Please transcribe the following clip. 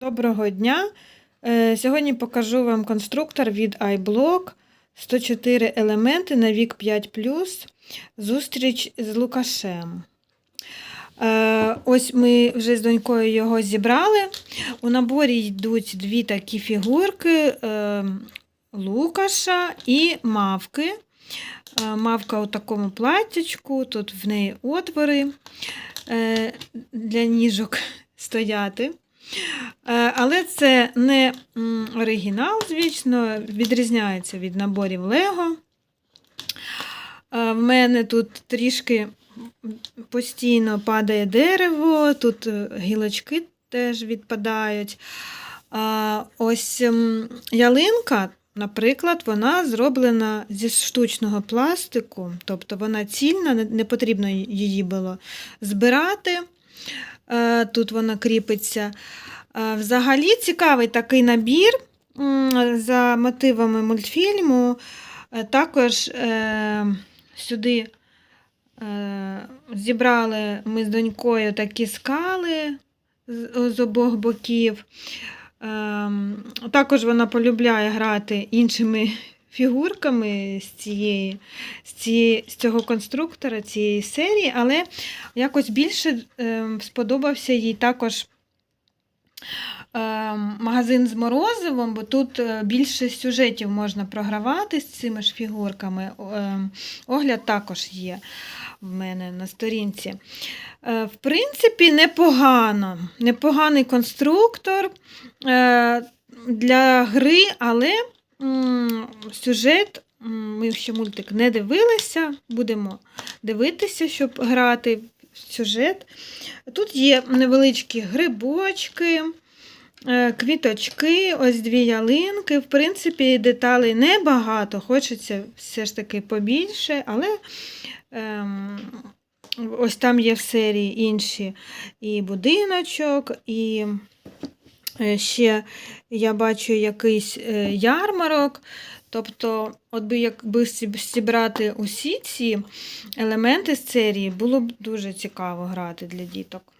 Доброго дня! Е, Сьогодні покажу вам конструктор від iBlock 104 елементи на вік 5 Зустріч з Лукашем. Е, Ось ми вже з донькою його зібрали. У наборі йдуть дві такі фігурки е, Лукаша і мавки. Мавка у такому платтячку, тут в неї отвори для ніжок стояти. Е, Але це не оригінал, звісно, відрізняється від наборів Лего. Е, В мене тут трішки постійно падає дерево, тут е, гілочки теж відпадають. Ось ялинка, наприклад, вона зроблена зі штучного пластику, тобто вона цільна, не- не потрібно її було збирати. Е, Тут вона кріпиться. Е, Взагалі цікавий такий набір за мотивами мультфільму. Е, Також сюди зібрали ми з донькою такі скали з, з обох боків. Ем, Також вона полюбляє грати іншими фігурками з, цієї, з, цієї, з цього конструктора, цієї серії, але якось більше ем, сподобався їй також ем, магазин з морозивом, бо тут е, більше сюжетів можна програвати з цими ж фігурками. Ем, Огляд також є в мене на сторінці. Е, В принципі, непогано. Непоганий конструктор е, для гри, але сюжет. Ми ще мультик не дивилися, будемо дивитися, щоб грати в сюжет. Тут є невеличкі грибочки, е, квіточки, ось дві ялинки. В принципі, деталей небагато, хочеться все ж таки побільше, але ем, ось там є в серії інші і будиночок, і ще я бачу якийсь е, ярмарок. Тобто, от би якби зібрати усі ці елементи з серії, було б дуже цікаво грати для діток.